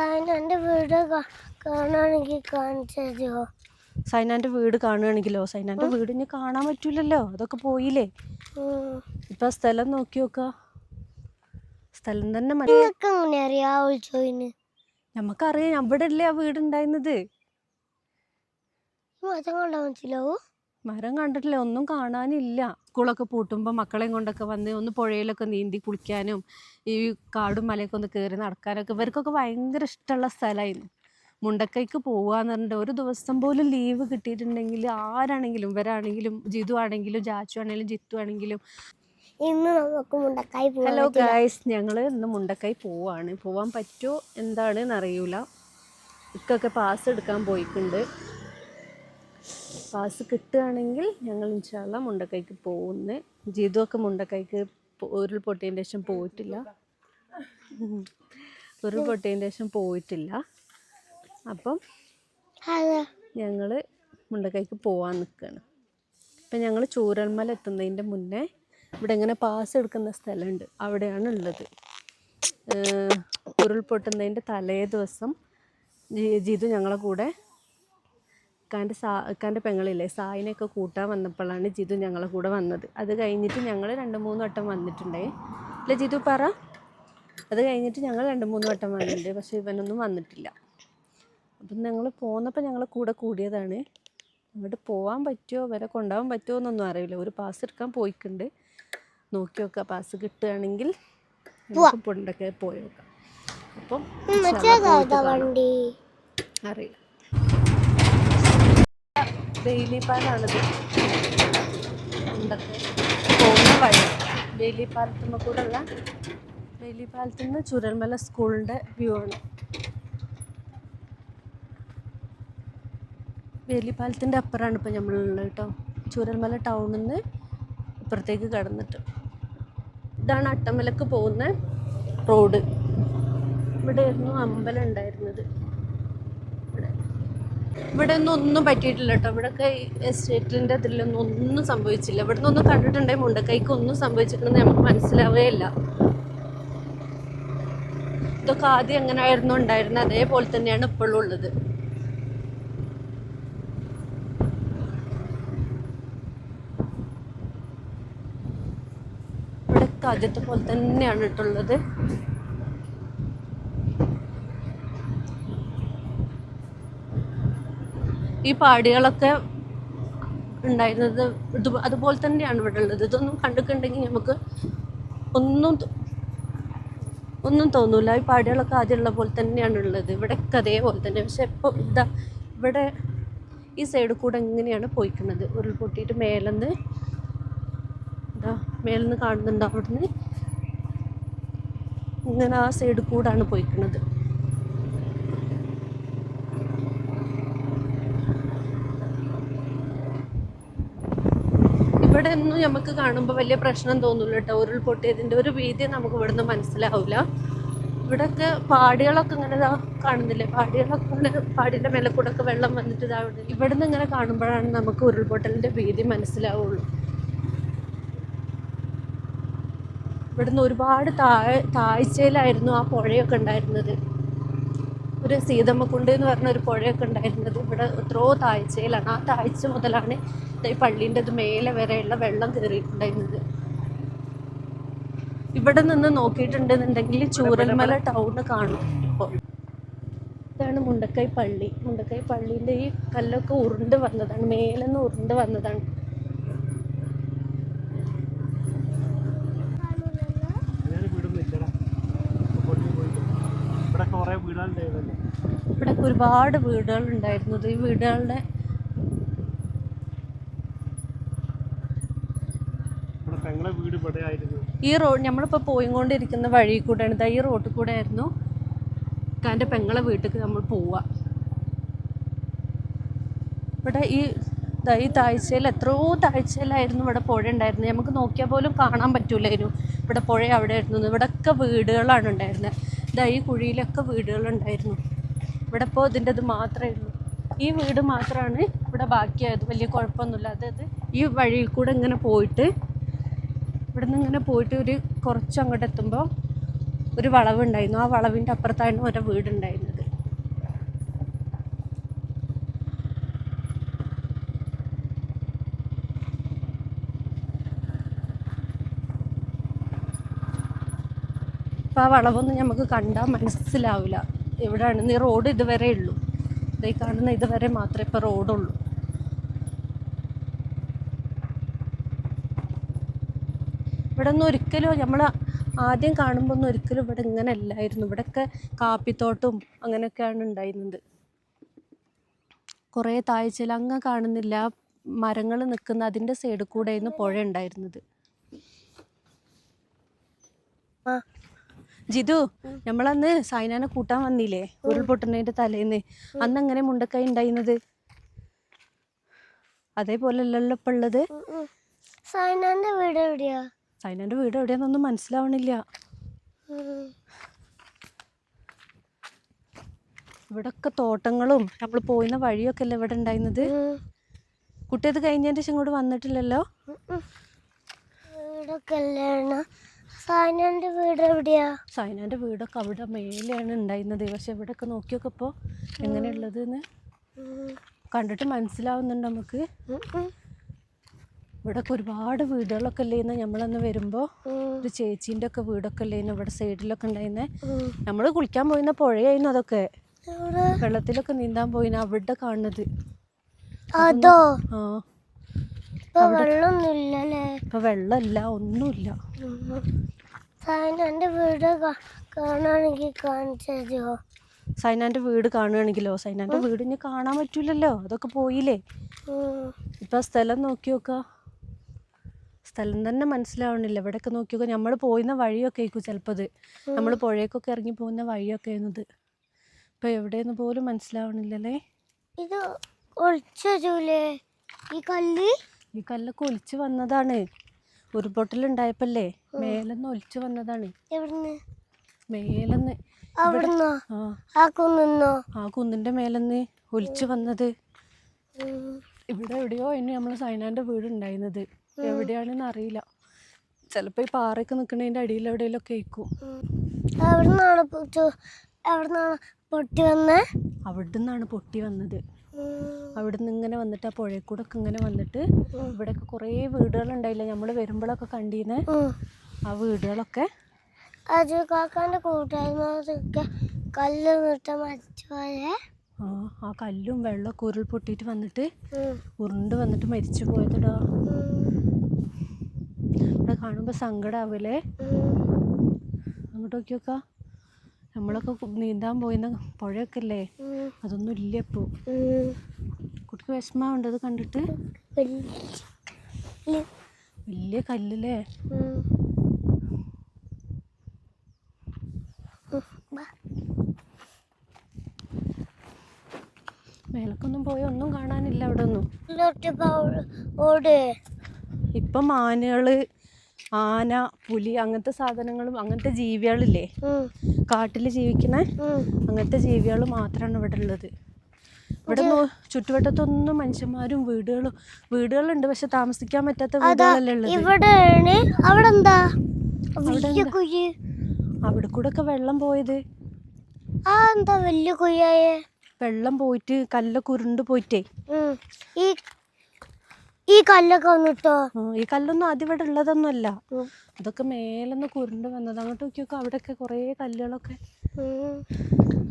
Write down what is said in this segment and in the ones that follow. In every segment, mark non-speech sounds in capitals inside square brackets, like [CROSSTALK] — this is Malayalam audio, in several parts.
സൈനന്റെ വീട് കാണുകയാണെങ്കിൽ കാണിച്ചു തരുമോ സൈനാന്റെ വീട് കാണുകയാണെങ്കിലോ സൈനാന്റെ വീട് ഇനി കാണാൻ പറ്റൂലല്ലോ? അതൊക്കെ പോയില്ലേ? ഇപ്പൊ സ്ഥലം നോക്കി നോക്ക. സ്ഥലം തന്നെ നമുക്കറിയാം അവിടെ അല്ലേ ആ വീട് ഉണ്ടായിരുന്നത്. മതം കണ്ടാ മനസ്സിലാവൂ? മരം കണ്ടിട്ടില്ല. ഒന്നും കാണാനില്ല. സ്കൂളൊക്കെ പൂട്ടുമ്പോൾ മക്കളെയും കൊണ്ടൊക്കെ വന്ന് ഒന്ന് പുഴയിലൊക്കെ നീന്തി കുളിക്കാനും ഈ കാടും മലയൊക്കെ ഒന്ന് കയറി നടക്കാനൊക്കെ ഇവർക്കൊക്കെ ഭയങ്കര ഇഷ്ടമുള്ള സ്ഥലമായിരുന്നു. മുണ്ടക്കൈക്ക് പോവാന്ന് പറഞ്ഞിട്ട് ഒരു ദിവസം പോലും ലീവ് കിട്ടിയിട്ടുണ്ടെങ്കിൽ ആരാണെങ്കിലും ഇവരാണെങ്കിലും ജിതു ആണെങ്കിലും ജാച്ചു ആണെങ്കിലും ജിത്തു ആണെങ്കിലും. ഇന്ന് നമുക്ക് മുണ്ടക്കായി ഹലോ ഗായ്സ് ഞങ്ങൾ ഇന്ന് മുണ്ടക്കൈ പോവാണ്. പോവാൻ പറ്റുമോ എന്താണെന്ന് അറിയൂല ഇക്കൊക്കെ പാസ് എടുക്കാൻ പോയിട്ടുണ്ട്. പാസ് കിട്ടുകയാണെങ്കിൽ ഞങ്ങൾ ഇൻഷാല്ല മുണ്ടക്കൈക്ക് പോകുന്നു. ജീതുവൊക്കെ ഒക്കെ മുണ്ടക്കൈക്ക് ഉരുൾപൊട്ടിയതിന്റെ ശേഷം പോയിട്ടില്ല. ഉരുൾപൊട്ടിയതിന്റെ ശേഷം പോയിട്ടില്ല. അപ്പം ഞങ്ങൾ മുണ്ടക്കൈക്ക് പോവാൻ നിൽക്കുകയാണ് അപ്പം ഞങ്ങൾ ചൂരൽമല എത്തുന്നതിന്റെ മുന്നേ ഇവിടെ ഇങ്ങനെ പാസ് എടുക്കുന്ന സ്ഥലമുണ്ട്. അവിടെയാണ് ഉള്ളത്. ഉരുൾപൊട്ടുന്നതിന്റെ തലേ ദിവസം ജീതു ജിതു ഞങ്ങളെ കൂടെ ഇക്കാന്റെ സാ ഇക്കാന്റെ പെങ്ങളില്ലേ സായിനെയൊക്കെ കൂട്ടാൻ വന്നപ്പോഴാണ് ജിതു ഞങ്ങളെ കൂടെ വന്നത്. അത് കഴിഞ്ഞിട്ട് ഞങ്ങൾ രണ്ട് മൂന്ന് വട്ടം വന്നിട്ടുണ്ടേ. അല്ല ജിതു പറ. അത് കഴിഞ്ഞിട്ട് ഞങ്ങൾ രണ്ട് മൂന്ന് വട്ടം വന്നിട്ടുണ്ട് പക്ഷേ ഇവനൊന്നും വന്നിട്ടില്ല. അപ്പം ഞങ്ങൾ പോന്നപ്പോൾ ഞങ്ങൾ കൂടെ കൂടിയതാണ്. അങ്ങോട്ട് പോകാൻ പറ്റുമോ വരെ കൊണ്ടുപോകാൻ പറ്റുമോ എന്നൊന്നും അറിയില്ല. ഒരു പാസ് എടുക്കാൻ പോയിട്ടുണ്ട് നോക്കി നോക്കുക പാസ് കിട്ടുകയാണെങ്കിൽ പൊണ്ടൊക്കെ പോയി നോക്കാം. അപ്പം അറിയില്ല. ബെയിലി പാലാണിത്. എന്തൊക്കെ? പോകുന്ന വഴി. ബെയിലി പാലത്തുമ്മ കൂടെ ഉള്ള ബെയിലി പാലത്തു നിന്ന് ചുരൽമല സ്കൂളിന്റെ വ്യൂ ആണ്. ബെയിലി പാലത്തിന്റെ അപ്പുറമാണ് ഇപ്പം നമ്മളുള്ളത് കേട്ടോ. ചുരൽമല ടൗണിൽ നിന്ന് ഇപ്പുറത്തേക്ക് കടന്നിട്ട്. ഇതാണ് അട്ടമലക്ക് പോകുന്ന റോഡ്. ഇവിടെയായിരുന്നു അമ്പലം ഉണ്ടായിരുന്നത്. ഇവിടെ ഇവിടെ ഒന്നും ഒന്നും പറ്റിയിട്ടില്ല കേട്ടോ ഇവിടെയൊക്കെ എസ്റ്റേറ്റിന്റെ ഇതിലൊന്നും ഒന്നും സംഭവിച്ചില്ല. ഇവിടെ നിന്നൊന്നും കണ്ടിട്ടുണ്ടെങ്കിൽ മുണ്ടക്കൈക്ക് ഒന്നും സംഭവിച്ചിട്ടുണ്ടെന്ന് നമുക്ക് മനസ്സിലാവുകയില്ല ഇതൊക്കെ ആദ്യം എങ്ങനെ ആയിരുന്നു ഉണ്ടായിരുന്നത്? അതേപോലെ തന്നെയാണ് ഇപ്പോഴും ഉള്ളത്. ഇവിടെ ആദ്യത്തെ പോലെ തന്നെയാണ് ഇട്ടുള്ളത് ഈ പാടികളൊക്കെ ഉണ്ടായിരുന്നത് ഇത് അതുപോലെ തന്നെയാണ് ഇവിടെ ഉള്ളത്. ഇതൊന്നും കണ്ടിട്ടുണ്ടെങ്കിൽ നമുക്ക് ഒന്നും ഒന്നും തോന്നൂല. ഈ പാടികളൊക്കെ ആദ്യമുള്ള പോലെ തന്നെയാണ് ഉള്ളത്. ഇവിടെയൊക്കെ അതേപോലെ തന്നെ. പക്ഷെ ഇപ്പോൾ ഇതാ ഇവിടെ ഈ സൈഡിൽ കൂടെ എങ്ങനെയാണ് പോയിക്കുന്നത്? ഉരുൾപൊട്ടിയിട്ട് മേലെന്ന് ഇതാ മേലെന്ന് കാണുന്നുണ്ട് അവിടുന്ന്. ഇങ്ങനെ ആ സൈഡിൽ കൂടാണ് പോയിക്കുന്നത്. ഇവിടെ ഒന്നും നമുക്ക് കാണുമ്പോൾ വലിയ പ്രശ്നം തോന്നില്ല കേട്ടോ. ഉരുൾപൊട്ടിയതിന്റെ ഒരു വീതി നമുക്ക് ഇവിടുന്ന് മനസ്സിലാവില്ല ഇവിടെയൊക്കെ പാടികളൊക്കെ ഇങ്ങനെ ഇതാ കാണുന്നില്ലേ? പാടികളൊക്കെ ഇങ്ങനെ പാടിന്റെ മേലെ കൂടെ ഒക്കെ വെള്ളം വന്നിട്ട് ഇതാ ഇവിടെ ഇവിടുന്ന് ഇങ്ങനെ കാണുമ്പോഴാണ് നമുക്ക് ഉരുൾപൊട്ടലിന്റെ വീതി മനസ്സിലാവുള്ളൂ. ഇവിടുന്ന് ഒരുപാട് താഴ് താഴ്ചയിലായിരുന്നു ആ പുഴയൊക്കെ ഉണ്ടായിരുന്നത്. ഒരു സീതമ്മക്കുണ്ട് എന്ന് പറഞ്ഞ ഒരു പുഴയൊക്കെ ഉണ്ടായിരുന്നത് ഇവിടെ എത്രയോ താഴ്ചയിലാണ്. ആ താഴ്ച മുതലാണ് ഈ പള്ളീന്റെ ഇത് മേലെ വരെയുള്ള വെള്ളം കയറിയിട്ടുണ്ടായിരുന്നത്. ഇവിടെ നിന്ന് നോക്കിയിട്ടുണ്ടെന്നുണ്ടെങ്കിൽ ചൂരൽമല ടൗണ് കാണും ഇപ്പോൾ ഇതാണ് മുണ്ടക്കൈ പള്ളി. മുണ്ടക്കൈ പള്ളീന്റെ ഈ കല്ലൊക്കെ ഉരുണ്ട് വന്നതാണ് മേലെ നിന്ന് ഉരുണ്ട് വന്നതാണ് ഞാൻ വീടൊന്നും ഇല്ലടാ പൊട്ടി പോയിട്ട് ഇവിടെ കുറേ വീടുകളുണ്ടായിരുന്നല്ലോ ഇവിടെ ഒരുപാട് വീടുകൾ ഉണ്ടായിരുന്നത് ഈ വീടുകളുടെ ഈ റോഡ് നമ്മളിപ്പോൾ പോയിക്കൊണ്ടിരിക്കുന്ന വഴി കൂടെയാണ്. ഇതാ ഈ റോഡിൽ കൂടെ ആയിരുന്നു ഇക്കാന്റെ പെങ്ങളെ വീട്ടിലേക്ക് നമ്മൾ പോവുക. ഇവിടെ ഈ ഈ താഴ്ചയിൽ എത്രയോ താഴ്ചയിലായിരുന്നു ഇവിടെ പുഴ ഉണ്ടായിരുന്നത്. നമുക്ക് നോക്കിയാൽ പോലും കാണാൻ പറ്റൂലായിരുന്നു. ഇവിടെ പുഴ അവിടെ ആയിരുന്നു. ഇവിടെയൊക്കെ വീടുകളാണ് ഉണ്ടായിരുന്നത്. ഇതാ ഈ കുഴിയിലൊക്കെ വീടുകളുണ്ടായിരുന്നു. ഇവിടെ ഇപ്പോൾ ഇതിന്റെ ഇത് മാത്രമേ ഉള്ളൂ. ഈ വീട് മാത്രമാണ് ഇവിടെ ബാക്കിയായത്. വലിയ കുഴപ്പമൊന്നുമില്ല. അതായത് ഈ വഴിയിൽ കൂടെ ഇങ്ങനെ പോയിട്ട് ഇവിടെ നിന്ന് ഇങ്ങനെ പോയിട്ട് ഒരു കുറച്ച് അങ്ങോട്ട് എത്തുമ്പോൾ ഒരു വളവുണ്ടായിരുന്നു. ആ വളവിന്റെ അപ്പുറത്തായിരുന്നു ഒരു വീടുണ്ടായിരുന്നത് അപ്പോൾ ആ വളവൊന്നും നമുക്ക് കണ്ടാൽ മനസ്സിലാവില്ല എവിടെയാണെന്ന് ഈ റോഡ് ഇതുവരെ ഉള്ളൂ. ഇതേ കാണുന്ന ഇതുവരെ മാത്രമേ ഇപ്പോൾ റോഡുള്ളൂ ഇവിടെ ഒന്നും ഒരിക്കലും നമ്മൾ ആദ്യം കാണുമ്പോൾ ഒന്നും ഒരിക്കലും ഇവിടെ ഇങ്ങനെ അല്ലായിരുന്നു. ഇവിടെയൊക്കെ കാപ്പിത്തോട്ടവും അങ്ങനെയൊക്കെയാണ് ഉണ്ടായിരുന്നത്. കുറേ താഴ്ചയിൽ അങ്ങ് കാണുന്നില്ല. മരങ്ങൾ നിൽക്കുന്ന അതിന്റെ സൈഡിൽ കൂടെയായിരുന്നു പുഴ ഉണ്ടായിരുന്നത്. ജിതു നമ്മളന്ന് സൈനാനെ കൂട്ടാൻ വന്നില്ലേ? ഉരുൾപൊട്ടുന്നതിന്റെ തലേന്ന്. അന്ന് അങ്ങനെ മുണ്ടക്കായി ഉണ്ടായിരുന്നത് അതേപോലെ അല്ലല്ലോ ഇപ്പൊ ഉള്ളത്. സൈനാന്റെ വീട് എവിടെയാ? സൈനാന്റെ വീട് എവിടെയാന്നൊന്നും മനസ്സിലാവണില്ല. ഇവിടൊക്കെ തോട്ടങ്ങളും നമ്മൾ പോയിന്ന വഴിയൊക്കെ അല്ലേ ഇവിടെ ഉണ്ടായിരുന്നത് കുട്ടിയത് കുട്ടി അത് കഴിഞ്ഞതിന്റെ ശേഷം ഇങ്ങോട്ട് വന്നിട്ടില്ലല്ലോ? ഉം, സൈനാന്റെ വീട് എവിടെയാ? സൈനാന്റെ വീടൊക്കെ അവിടെ മേലെയാണ് ഉണ്ടായിരുന്നത്. പക്ഷെ ഇവിടെയൊക്കെ നോക്കിയൊക്കെ ഇപ്പോൾ എങ്ങനെയുള്ളത് എന്ന് കണ്ടിട്ട് മനസ്സിലാവുന്നുണ്ട് നമുക്ക്. ഇവിടെ ഉം. ഒരുപാട് വീടുകളൊക്കെ അല്ലേന്ന് നമ്മളന്ന് വരുമ്പോ. ഒരു ചേച്ചീന്റെ ഒക്കെ വീടൊക്കെ അല്ലേന്ന് ഇവിടെ സൈഡിലൊക്കെ ഉണ്ടായിരുന്നേ. നമ്മൾ നമ്മൾ കുളിക്കാൻ പോയിരുന്ന പുഴയായിരുന്നു അതൊക്കെ. വെള്ളത്തിലൊക്കെ നീന്താൻ പോയിന് അവിടെ കാണുന്നത്. അതോ? ആ. ഇപ്പൊ വെള്ളമില്ല ഒന്നുമില്ല. സൈനാന്റെ വീട് കാണുകയാണെങ്കിൽ കാണിച്ചോ സൈനാന്റെ വീട് കാണുകയാണെങ്കിലോ സൈനാന്റെ വീട് ഇനി കാണാൻ പറ്റൂലല്ലോ അതൊക്കെ പോയില്ലേ. ഇപ്പൊ സ്ഥലം നോക്കി നോക്ക. സ്ഥലം തന്നെ മനസ്സിലാവണില്ല. ഇവിടെയൊക്കെ നോക്കി നോക്കുക നമ്മൾ പോയിന്ന വഴിയൊക്കെ ആയിരിക്കും ചിലപ്പോൾ അത്. നമ്മൾ പുഴയൊക്കെ ഇറങ്ങി പോകുന്ന വഴിയൊക്കെ ആയിരുന്നത് ഇപ്പൊ എവിടെയെന്ന് പോലും മനസ്സിലാവണില്ലല്ലേ? ഇത് ഒളിച്ചു ഈ കല്ല്? ഈ കല്ലൊക്കെ ഒലിച്ചു വന്നതാണ്. ഉരുൾപൊട്ടലുണ്ടായപ്പല്ലേ മേലെന്ന് ഒലിച്ചു വന്നതാണ്. മേലെന്ന് ആ. ആ കുന്നോ ആ കുന്നിന്റെ മേലെന്ന് ഒലിച്ചു വന്നത്. ഇവിടെ എവിടെയോ ഇനി നമ്മൾ സൈനാന്റെ വീട് ഉണ്ടായിരുന്നത്. എവിടെയാണെന്ന് അറിയില്ല. ചിലപ്പോ ഈ പാറയൊക്കെ നിക്കണതിന്റെ അടിയിൽ എവിടെയെല്ലാം ആയിരിക്കും. അവിടുന്നാണ് പൊട്ടി വന്നത് അവിടുന്നാണ് പൊട്ടി വന്നത്. ഉം. അവിടെ നിന്ന് ഇങ്ങനെ വന്നിട്ട് ആ പുഴയിൽ കൂടെ ഒക്കെ ഇങ്ങനെ വന്നിട്ട് ഇവിടെയൊക്കെ കുറേ വീടുകളുണ്ടായില്ല നമ്മൾ വരുമ്പോഴൊക്കെ കണ്ടീന്ന് ആ വീടുകളൊക്കെ അജു കല്ല് നിട്ട് ആ കല്ലും വെള്ളമൊക്കെ ഉരുൾ പൊട്ടിയിട്ട് വന്നിട്ട് ഉരുണ്ട് വന്നിട്ട് മരിച്ചു പോയതടാ. ഇവിടെ കാണുമ്പോൾ സങ്കടാവൂലേ. അങ്ങോട്ട് നോക്കി നോക്കാം നമ്മളൊക്കെ നീന്താൻ പോയിന്ന പുഴയൊക്കെ അല്ലേ അതൊന്നും ഇല്ല ഇപ്പോൾ. കുട്ടിക്ക് വിഷമമുണ്ട് അത് കണ്ടിട്ട്? വലിയ കല്ലില്ലേ. മേലക്കൊന്നും പോയി ഒന്നും കാണാനില്ല അവിടെ ഒന്നും ഇപ്പൊ മാനുകൾ ആന പുലി അങ്ങനത്തെ സാധനങ്ങളും അങ്ങനത്തെ ജീവികളില്ലേ. കാട്ടിൽ ജീവിക്കുന്ന. അങ്ങനത്തെ ജീവികൾ മാത്രമാണ് ഇവിടെ ഉള്ളത് ഇവിടെ ചുറ്റുവട്ടത്തൊന്നും മനുഷ്യന്മാരും വീടുകളും വീടുകളുണ്ട്. പക്ഷെ താമസിക്കാൻ പറ്റാത്ത വീടുകളല്ലേ ഉള്ളത്. അവിടെ എന്താ അവിടെ കൂടെ ഒക്കെ വെള്ളം പോയത്. വെള്ളം പോയിട്ട് കല്ലൊക്കെ ഉരുണ്ട് പോയിട്ടേ. ഈ ഈ കല്ലൊക്കെ വന്നിട്ടോ? ഈ കല്ലൊന്നും ആദ്യം ഇവിടെ ഉള്ളതൊന്നുമല്ല. അതൊക്കെ മേലൊന്ന് കുരുണ്ട് വന്നത്. അങ്ങോട്ട് നോക്കിയൊക്കെ അവിടെയൊക്കെ കുറേ കല്ലുകളൊക്കെ.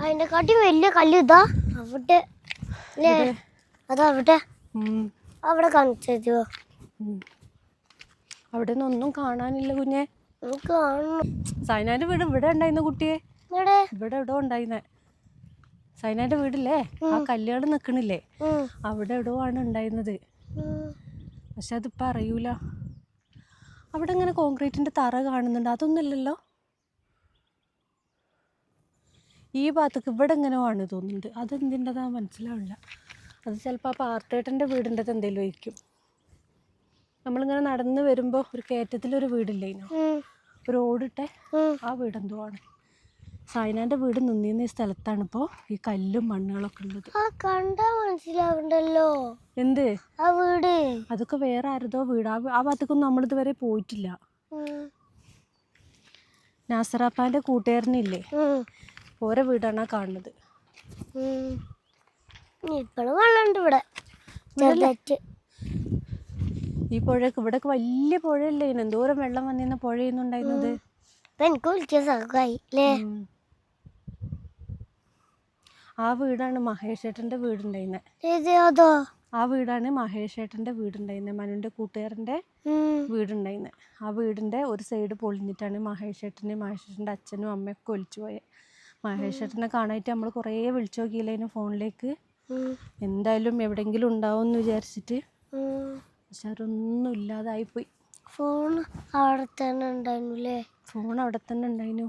അതിന്റെ കാട്ടി വലിയ കല്ല് ഇതാ അവിടെ അതാ അതവിടെ ഉം, അവിടെ കാണിച്ചു. അവിടെ നിന്ന് ഒന്നും കാണാനില്ല കുഞ്ഞെ. സൈനാന്റെ വീട് ഇവിടെ ഉണ്ടായിരുന്ന കുട്ടിയെ? ഇവിടെ ഇവിടെ ഉണ്ടായിരുന്നെ. സൈനാന്റെ വീടില്ലേ? ആ കല്ലുകൾ നിക്കണില്ലേ? അവിടെ എവിടെയോ ആണ് ഉണ്ടായിരുന്നത്. പക്ഷെ അതിപ്പോൾ അറിയൂല അവിടെ ഇങ്ങനെ കോൺക്രീറ്റിന്റെ തറ കാണുന്നുണ്ട്? അതൊന്നുമില്ലല്ലോ. ഈ ഭാഗത്തേക്ക് ഇവിടെ എങ്ങനെ ആണ് തോന്നുന്നുണ്ട്. അതെന്തിന്റെതാ മനസ്സിലാവില്ല. അത് ചിലപ്പോൾ ആ പാർട്ടേട്ടന്റെ വീടിന്റെ എന്തെങ്കിലും ആയിരിക്കും. നമ്മളിങ്ങനെ നടന്ന് വരുമ്പോൾ ഒരു കയറ്റത്തിലൊരു വീടില്ലേനോ റോഡിട്ടെ ഉം. ഒരു ഓടിട്ടെ ആ വീടെന്തോ ആണ്. സൈനാന്റെ വീട് നിന്നിരുന്ന ഈ സ്ഥലത്താണ് ഇപ്പോൾ ഈ കല്ലും മണ്ണുകളൊക്കെ ഉള്ളത്. കണ്ടാ മനസ്സിലാവണ്ടല്ലോ. എന്ത്? ആ വീട്. അതൊക്കെ വേറെ ആരതോ വീട്. ആ ആ ഭാഗത്തേക്കൊന്നും നമ്മളിതുവരെ പോയിട്ടില്ല. നാസറാപ്പാന്റെ നാസറാപ്പാന്റെ കൂട്ടുകാരനില്ലേ. ഓരോ വീടാണ് ആ കാണുന്നത്. ഈ ഇപ്പഴും വെള്ളമുണ്ട് ഇവിടെ. ഈ പുഴയൊക്കെ ഇവിടെയൊക്കെ വലിയ പുഴയല്ലേ? എന്തോരം വെള്ളം വന്നിരുന്ന പുഴയൊന്നുണ്ടായിരുന്നത് ഇപ്പൊ എനിക്ക് വിളിക്കാൻ അല്ലേ? ഉം. ആ വീടാണ് മഹേഷേട്ടന്റെ വീടുണ്ടായിരുന്നത് ആ വീടാണ് മഹേഷേട്ടന്റെ വീടുണ്ടായിരുന്നത് മനുവിന്റെ കൂട്ടുകാരന്റെ വീടുണ്ടായിരുന്നത് ആ വീടിന്റെ ഒരു സൈഡ് പൊളിഞ്ഞിട്ടാണ് മഹേഷേട്ടനെ മഹേഷേട്ടന്റെ അച്ഛനും അമ്മയൊക്കെ ഒലിച്ചു പോയത് മഹേഷേട്ടനെ കാണാനായിട്ട് നമ്മൾ കുറേ വിളിച്ചു നോക്കിയില്ല ഫോണിലേക്ക്. എന്തായാലും എവിടെയെങ്കിലും ഉണ്ടാവും എന്ന് വിചാരിച്ചിട്ട്. പക്ഷെ അവരൊന്നും ഇല്ലാതായിപ്പോയി. ഫോൺ അവിടെ തന്നെ ഉണ്ടായിരുന്നു അല്ലേ ഫോൺ അവിടെ തന്നെ ഉണ്ടായിരുന്നു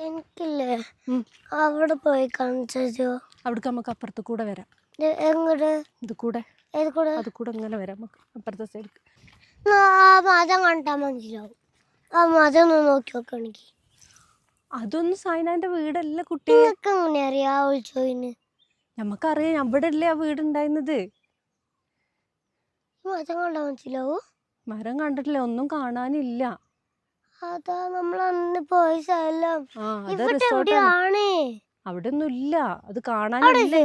എനിക്കില്ലേ. അവിടെ പോയി കാണിച്ചോ അവിടെ നമുക്ക് അപ്പുറത്ത് കൂടെ വരാം. എങ്ങോട്ട്? ഇത് കൂടെ. ഏത് കൂടെ അത് കൂടെ ഇങ്ങനെ വരാം നമുക്ക്. അപ്പുറത്തെ സൈഡിൽ ആ മതം കണ്ടാൽ മനസ്സിലാവും. ആ മതം ഒന്ന് നോക്കി നോക്കണെങ്കിൽ അതൊന്നും സൈനാന്റെ വീടല്ല കുട്ടി. നിങ്ങൾക്ക് എങ്ങനെ അറിയാം ആ വിളിച്ചോയിന് നമുക്കറിയാം. അവിടെ അല്ലേ ആ വീടുണ്ടായിരുന്നത് മതം കണ്ടാൽ മനസ്സിലാവും. മരം കണ്ടിട്ടില്ല. ഒന്നും കാണാനില്ല. അതാ നമ്മൾ അന്ന് പോയ സ്ഥലം. ഇവിടെ അവിടെ ഒന്നും ഇല്ല അത് കാണാനില്ല?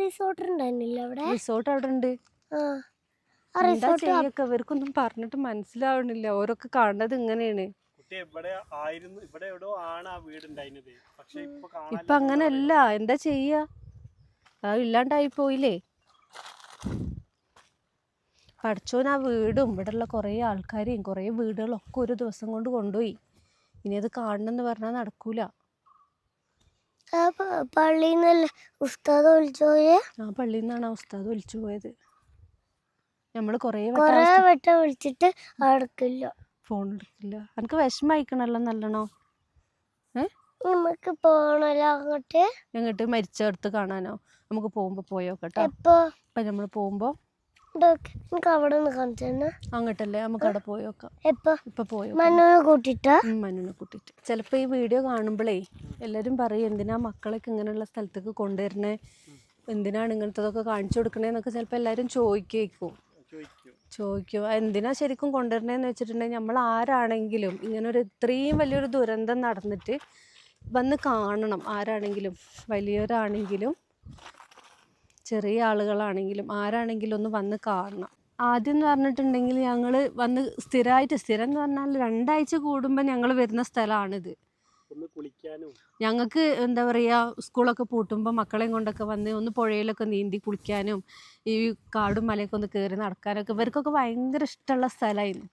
റിസോർട്ട് ഉണ്ടായിരുന്നില്ല അവിടെ? റിസോർട്ട് അവിടെ ഉണ്ട്. ആ ആ എന്താ ചെയ്യൊക്കെ? ഇവർക്കൊന്നും പറഞ്ഞിട്ട് മനസ്സിലാവണില്ല. ഓരൊക്കെ കാണുന്നത് ഇങ്ങനെയാണ്. കുട്ടി ഇവിടെ ആയിരുന്നു ഇവിടെ ആണ് ആ വീട് ഉണ്ടായിരുന്നത്. പക്ഷെ ഇപ്പൊ അങ്ങനല്ല. എന്താ ചെയ്യാ? ഇല്ലാണ്ടായി പോയില്ലേ? പഠിച്ചോൻ ആ വീടും. ഇവിടെയുള്ള കുറേ ആൾക്കാരെയും കുറേ വീടുകളൊക്കെ ഒരു ദിവസം കൊണ്ട് കൊണ്ടുപോയി. ഇനി അത് കാണണമെന്ന് പറഞ്ഞാൽ നടക്കൂല. പള്ളിയിൽ നിന്നല്ലേ ഉസ്താദ് വിളിച്ചോയെ ആ പള്ളിയിൽ നിന്നാണ് ആ ഉസ്താദ് ഒളിച്ചു പോയത്. നമ്മൾ കുറേ വട്ടം വിളിച്ചിട്ട് അടുക്കില്ല. ഫോൺ എടുക്കില്ല എനിക്ക് വിഷമയക്കണല്ലോ നല്ലണോ. നമുക്ക് പോണല്ലോ അങ്ങോട്ട്? ഞങ്ങട്ട് മരിച്ചെടുത്ത് കാണാനോ? നമുക്ക് പോകുമ്പോൾ പോയോ കേട്ടോ ഇപ്പൊ നമ്മൾ പോകുമ്പോൾ ഇതൊക്കെ എനിക്ക് അവിടെ നിന്ന് കാണിച്ചു തന്നെ അങ്ങോട്ടല്ലേ? നമുക്ക് അവിടെ പോയോക്കാം എപ്പോ? ഇപ്പം പോയോ കൂട്ടിട്ട്? കൂട്ടിയിട്ട്. ഈ വീഡിയോ കാണുമ്പോഴേ എല്ലാരും പറയും എന്തിനാ മക്കളൊക്കെ ഇങ്ങനെയുള്ള സ്ഥലത്തേക്ക് കൊണ്ടുവരണേ? എന്തിനാണ് ഇങ്ങനത്തതൊക്കെ കാണിച്ചു കൊടുക്കണേന്നൊക്കെ ചിലപ്പോൾ എല്ലാരും ചോദിക്കും. ചോദിക്കും എന്തിനാ ശരിക്കും കൊണ്ടുവരണേന്ന് വെച്ചിട്ടുണ്ടെങ്കിൽ നമ്മൾ ആരാണെങ്കിലും ഇങ്ങനെ ഒരു ഇത്രയും വലിയൊരു ദുരന്തം നടന്നിട്ട് വന്ന് കാണണം. ആരാണെങ്കിലും വലിയവരാണെങ്കിലും ചെറിയ ആളുകളാണെങ്കിലും ആരാണെങ്കിലും ഒന്ന് വന്ന് കാണണം. ആദ്യം എന്ന് പറഞ്ഞിട്ടുണ്ടെങ്കിൽ ഞങ്ങൾ വന്ന് സ്ഥിരമായിട്ട് സ്ഥിരം എന്ന് പറഞ്ഞാൽ രണ്ടാഴ്ച കൂടുമ്പോൾ ഞങ്ങൾ വരുന്ന സ്ഥലമാണിത് ഞങ്ങൾക്ക് എന്താ പറയുക സ്കൂളൊക്കെ പൂട്ടുമ്പോൾ മക്കളെയും കൊണ്ടൊക്കെ വന്ന് ഒന്ന് പുഴയിലൊക്കെ നീന്തി കുളിക്കാനും ഈ കാടും മലയൊക്കെ ഒന്ന് കയറി നടക്കാനൊക്കെ ഇവർക്കൊക്കെ ഭയങ്കര ഇഷ്ടമുള്ള സ്ഥലമായിരുന്നു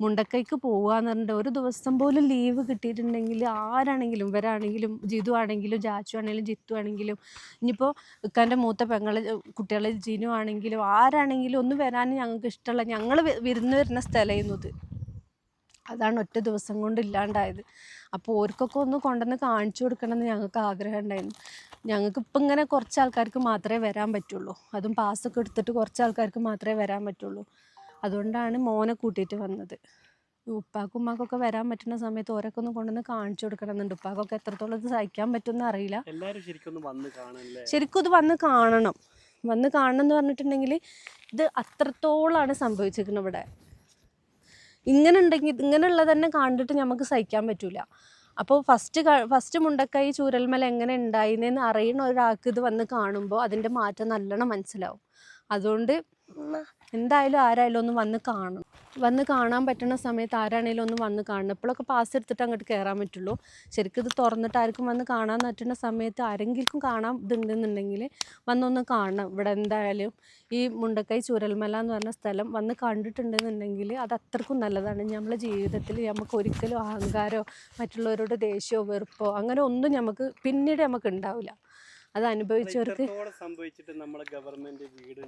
മുണ്ടക്കൈക്ക് പോകാന്ന് പറഞ്ഞിട്ട് ഒരു ദിവസം പോലും ലീവ് കിട്ടിയിട്ടുണ്ടെങ്കിൽ ആരാണെങ്കിലും ഇവരാണെങ്കിലും ജിതു ആണെങ്കിലും ജാച്ചു ആണെങ്കിലും ജിത്തു ആണെങ്കിലും ഇനിയിപ്പോൾ ഇക്കാന്റെ മൂത്ത പെങ്ങളെ കുട്ടികളെ ജിനു ആണെങ്കിലും ആരാണെങ്കിലും ഒന്ന് വരാൻ ഞങ്ങൾക്ക് ഇഷ്ടമുള്ള ഞങ്ങൾ വിരുന്ന് വരുന്ന സ്ഥലമായിരുന്നു ഇത്. അതാണ് ഒറ്റ ദിവസം കൊണ്ട് ഇല്ലാണ്ടായത്. അപ്പോൾ ഓർക്കൊക്കെ ഒന്ന് കൊണ്ടുവന്ന് കാണിച്ചു കൊടുക്കണമെന്ന് ഞങ്ങൾക്ക് ആഗ്രഹം ഉണ്ടായിരുന്നു. ഞങ്ങൾക്ക് ഇപ്പം ഇങ്ങനെ കുറച്ച് ആൾക്കാർക്ക് മാത്രമേ വരാൻ പറ്റുള്ളൂ. അതും പാസ്സൊക്കെ എടുത്തിട്ട് കുറച്ച് ആൾക്കാർക്ക് മാത്രമേ വരാൻ പറ്റുള്ളൂ. അതുകൊണ്ടാണ് മോനെ കൂട്ടിയിട്ട് വന്നത്. ഉപ്പാക്കും ഉമ്മാക്കൊക്കെ വരാൻ പറ്റുന്ന സമയത്ത് ഓരൊക്കെ ഒന്ന് കൊണ്ടുവന്ന് കാണിച്ചു കൊടുക്കണമെന്നുണ്ട്. ഉപ്പാക്കൊക്കെ എത്രത്തോളം ഇത് സഹിക്കാൻ പറ്റുമെന്ന് അറിയില്ല. ശരിക്കും ഒന്ന് വന്ന് കാണാനല്ലേ ശരിക്കും ഇത് വന്ന് കാണണം. വന്ന് കാണണം എന്ന് പറഞ്ഞിട്ടുണ്ടെങ്കിൽ ഇത് അത്രത്തോളാണ് സംഭവിച്ചിരിക്കുന്നത് ഇവിടെ. ഇങ്ങനെ ഉണ്ടെങ്കിൽ ഇങ്ങനെയുള്ളത് തന്നെ കണ്ടിട്ട് നമുക്ക് സഹിക്കാൻ പറ്റൂല. അപ്പോൾ ഫസ്റ്റ് ഫസ്റ്റ് മുണ്ടക്കൈ ചൂരൽമല എങ്ങനെ ഉണ്ടായിന്നെന്ന് അറിയണ ഒരാൾക്ക് ഇത് വന്ന് കാണുമ്പോൾ അതിന്റെ മാറ്റം നല്ലോണം മനസ്സിലാവും. അതുകൊണ്ട് എന്തായാലും ആരായാലും ഒന്ന് വന്ന് കാണണം. വന്ന് കാണാൻ പറ്റുന്ന സമയത്ത് ആരാണേലും ഒന്ന് വന്ന് കാണണം. ഇപ്പോഴൊക്കെ പാസ് എടുത്തിട്ട് അങ്ങോട്ട് കയറാൻ പറ്റുള്ളൂ. ശരിക്കും ഇത് തുറന്നിട്ട് ആർക്കും വന്ന് കാണാൻ പറ്റുന്ന സമയത്ത് ആരെങ്കിലും കാണാൻ ഇതുണ്ടെന്നുണ്ടെങ്കിൽ വന്നൊന്ന് കാണണം. ഇവിടെ എന്തായാലും ഈ മുണ്ടക്കൈ ചൂരൽമല എന്ന് പറഞ്ഞ സ്ഥലം വന്ന് കണ്ടിട്ടുണ്ടെന്നുണ്ടെങ്കിൽ അത് അത്രക്കും നല്ലതാണ്. നമ്മളെ ജീവിതത്തിൽ നമുക്ക് ഒരിക്കലും അഹങ്കാരമോ മറ്റുള്ളവരോട് ദേഷ്യമോ വെറുപ്പോ അങ്ങനെ ഒന്നും നമുക്ക് പിന്നീട് നമുക്ക് ഉണ്ടാവില്ല. അത് അനുഭവിച്ചവർക്ക് സംഭവിച്ചിട്ട് നമ്മളെ ഗവൺമെന്റ് വീട്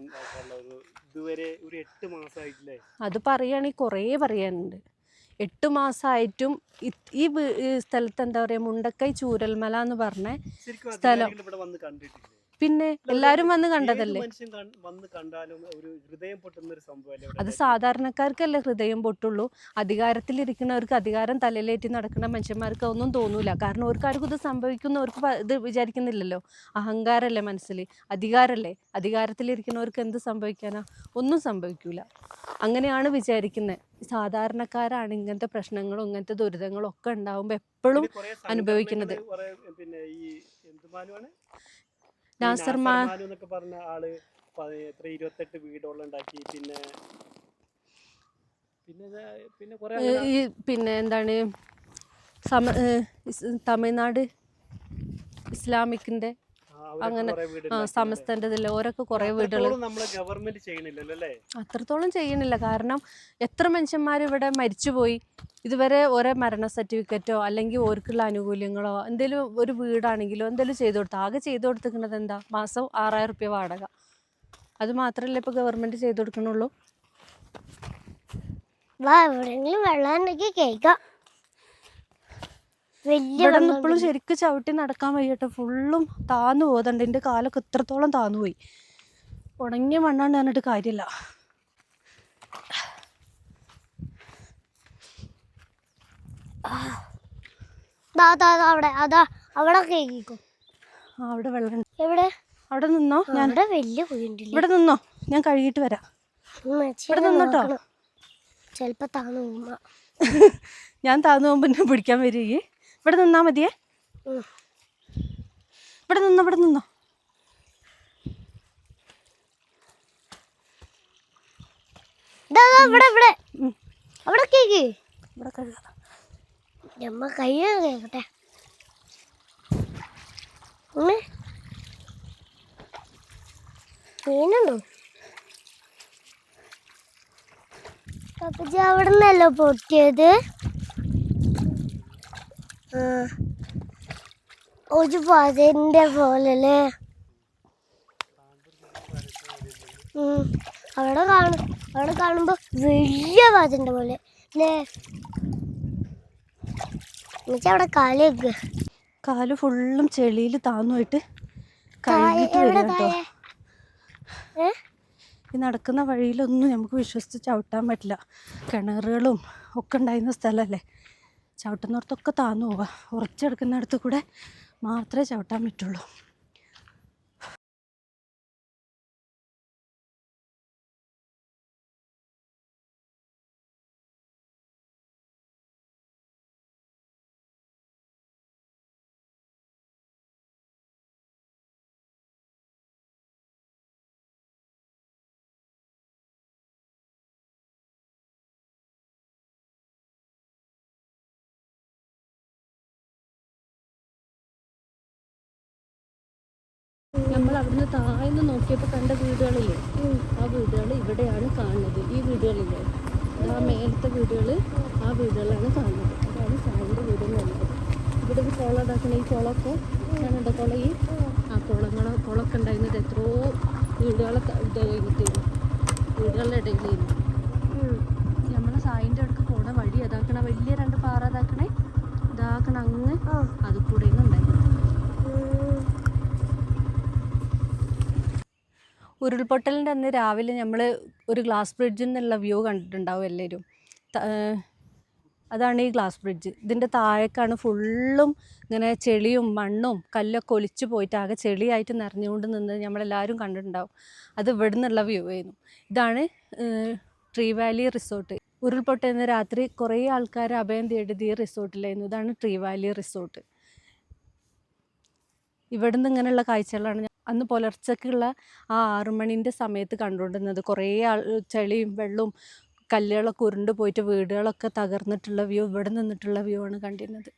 ഇതുവരെ ഒരു എട്ട് മാസമായിട്ടില്ലേ? അത് പറയുകയാണെങ്കിൽ കുറേ പറയാനുണ്ട് എട്ട് മാസമായിട്ടും ഈ സ്ഥലത്ത് എന്താ പറയുക മുണ്ടക്കൈ ചൂരൽമല എന്ന് പറഞ്ഞ സ്ഥലം. പിന്നെ എല്ലാരും വന്ന് കണ്ടതല്ലേ? വന്ന് കണ്ടാലും ഒരു ഹൃദയം പൊട്ടുന്ന ഒരു അത് സാധാരണക്കാർക്കല്ല ഹൃദയം പൊട്ടുള്ളൂ. അധികാരത്തിലിരിക്കുന്നവർക്ക് അധികാരം തലയിലേറ്റി നടക്കുന്ന മനുഷ്യന്മാർക്ക് ഒന്നും തോന്നൂല. കാരണം അവർക്കാർക്കും ഇത് സംഭവിക്കുന്നവർക്ക് ഇത് വിചാരിക്കുന്നില്ലല്ലോ. അഹങ്കാരല്ലേ മനസ്സിൽ അധികാരല്ലേ? അധികാരത്തിലിരിക്കുന്നവർക്ക് എന്ത് സംഭവിക്കാനാ? ഒന്നും സംഭവിക്കൂല. അങ്ങനെയാണ് വിചാരിക്കുന്നത് സാധാരണക്കാരാണ് ഇങ്ങനത്തെ പ്രശ്നങ്ങളും ഇങ്ങനത്തെ ദുരിതങ്ങളും ഒക്കെ ഉണ്ടാവുമ്പോൾ എപ്പോഴും അനുഭവിക്കുന്നത്. പിന്നെ ഈ നാസർ എന്നൊക്കെ പറഞ്ഞ ആൾ എത്ര ഇരുപത്തെട്ട് വീടുകൾ ഉണ്ടാക്കി പിന്നെ ഈ പിന്നെ എന്താണ് സമ തമിഴ്നാട് ഇസ്ലാമിക്കിന്റെ അങ്ങനെ, സമസ്തന്റെ ഇതില്ല ഓരൊക്കെ കുറെ വീടുകൾ ഗവൺമെന്റ് അത്രത്തോളം ചെയ്യണില്ല കാരണം എത്ര മനുഷ്യന്മാർ ഇവിടെ മരിച്ചുപോയി? ഇതുവരെ ഓരോ മരണ സർട്ടിഫിക്കറ്റോ അല്ലെങ്കിൽ ഓർക്കുള്ള ആനുകൂല്യങ്ങളോ എന്തെങ്കിലും ഒരു വീടാണെങ്കിലോ എന്തെങ്കിലും ചെയ്തു കൊടുത്ത? ആകെ ചെയ്തു കൊടുത്തിരിക്കുന്നത് എന്താ? മാസം ആറായിരം റുപ്യ വാടക. അത് മാത്രമല്ല ഇപ്പോൾ ഗവൺമെന്റ് ചെയ്തു കൊടുക്കണുള്ളൂ? വാ എവിടെയെങ്കിലും വെള്ളം ഉണ്ടെങ്കിൽ കേൾക്കാം. ഇവിടെ ഇപ്പോഴും ശരിക്കും ചവിട്ടി നടക്കാൻ വയ്യട്ടോ. ഫുള്ളും താന്നു പോകുന്നുണ്ട് എന്റെ കാലൊക്കെ ഇത്രത്തോളം താന്നു പോയി ഉണങ്ങിയ മണ്ണാണ് പറഞ്ഞിട്ട് കാര്യമില്ല. അവിടെ. അതാ അവിടെ കേൾക്കും അവിടെ വെള്ളം എവിടെ? അവിടെ നിന്നോ? ഞാൻ അവിടെ വലിയ കുഴിണ്ടില്ലേ ഇവിടെ നിന്നോ? ഞാൻ കഴുകിയിട്ട് വരാം. ഇവിടെ നിന്നോട്ടോ. ചെലപ്പോ താന്നു [LAUGHS] ഞാൻ താന്നു പോകുമ്പോ പിടിക്കാൻ വരികയെ. ഇവിടെ നിന്നാ മതിയേ. ഇവിടെ നിന്നോ ഇവിടെ നിന്നോ. ഇവിടെ ഇവിടെ. അവിടെ കേക്ക്. ഇവിടെ കഴുകാം നമ്മ കൈ കേക്കട്ടെ. ഉമ്മേ. മീനുണ്ടോ? പപ്പച്ചി അവിടെ നിന്നല്ലോ പൊട്ടിയത്? ഒരു പതിന്റെ പോലെ അല്ലേ അവിടെ കാണും അവിടെ കാണുമ്പോൾ വലിയ പതിന്റെ പോലെ അല്ലേ എന്നുവെച്ചാ അവിടെ കാൽ വെക്കുക കാൽ ഫുള്ളും ചെളിയിൽ താന്നുമായിട്ട് വരും കേട്ടോ. ഈ നടക്കുന്ന വഴിയിലൊന്നും നമുക്ക് വിശ്വസിച്ച് ചവിട്ടാൻ പറ്റില്ല. കിണറുകളും ഒക്കെ ഉണ്ടായിരുന്ന സ്ഥലമല്ലേ? ചവിട്ടുന്നിടത്തൊക്കെ താന്നു പോവുക ഉറച്ചെടുക്കുന്നിടത്ത് കൂടെ മാത്രമേ ചവിട്ടാൻ പറ്റുള്ളൂ. നമ്മൾ അവിടുന്ന് താഴ്ന്ന് നോക്കിയപ്പോൾ കണ്ട വീടുകളില്ലേ? ആ വീടുകൾ ഇവിടെയാണ് കാണുന്നത്. ഈ വീടുകളില്ലേ? ആ മേലത്തെ വീടുകൾ ആ വീടുകളാണ് കാണുന്നത്. അതാണ് സാറിന്റെ വീട് എന്ന് പറയുന്നത്. ഇവിടെ ഒരു കുളം ഇതാക്കണ ഈ കുളമൊക്കെ ഞാനുണ്ട് കുളം ഈ? ആ കുളങ്ങളോ കുളമൊക്കെ ഉണ്ടായിരുന്നത് എത്രയോ വീടുകളൊക്കെ ഇത് കഴിഞ്ഞിട്ട് വീടുകളുടെ ഇടയിലായിരുന്നു നമ്മളെ സായിന്റെ അടുക്ക് പോണ വഴി അതാക്കണ വലിയ രണ്ട് പാറ ഇതാക്കണേ? ഇതാക്കണ അങ്ങ്. അത് കൂടെ ഉണ്ടായിരുന്നത്. ഉരുൾപൊട്ടലിന്റെ അന്ന് രാവിലെ നമ്മൾ ഒരു ഗ്ലാസ് ബ്രിഡ്ജിൽ നിന്നുള്ള വ്യൂ കണ്ടിട്ടുണ്ടാവും എല്ലാവരും. അതാണ് ഈ ഗ്ലാസ് ബ്രിഡ്ജ്. ഇതിന്റെ താഴേക്കാണ് ഫുള്ളും ഇങ്ങനെ ചെളിയും മണ്ണും കല്ലൊക്കെ ഒലിച്ചു പോയിട്ട് ആകെ ചെളിയായിട്ട് നിറഞ്ഞുകൊണ്ട് നിന്ന് നമ്മളെല്ലാവരും കണ്ടിട്ടുണ്ടാവും. അത് ഇവിടെ നിന്നുള്ള വ്യൂ ആയിരുന്നു. ഇതാണ് ട്രീ വാലി റിസോർട്ട്. ഉരുൾപൊട്ടുന്ന രാത്രി കുറേ ആൾക്കാർ അഭയം തേടിയത് ഈ റിസോർട്ടിലായിരുന്നു. ഇതാണ് ട്രീ വാലി റിസോർട്ട്. ഇവിടുന്ന് ഇങ്ങനെയുള്ള കാഴ്ചകളാണ് അന്ന് പുലർച്ചയ്ക്കുള്ള ആ ആറുമണിന്റെ സമയത്ത് കണ്ടുകൊണ്ടിരുന്നത്. കുറേ ആൾ ചെളിയും വെള്ളവും കല്ലുകളൊക്കെ ഉരുണ്ട് പോയിട്ട് വീടുകളൊക്കെ തകർന്നിട്ടുള്ള വ്യൂ ഇവിടെ നിന്നിട്ടുള്ള വ്യൂ ആണ് കണ്ടിരുന്നത്.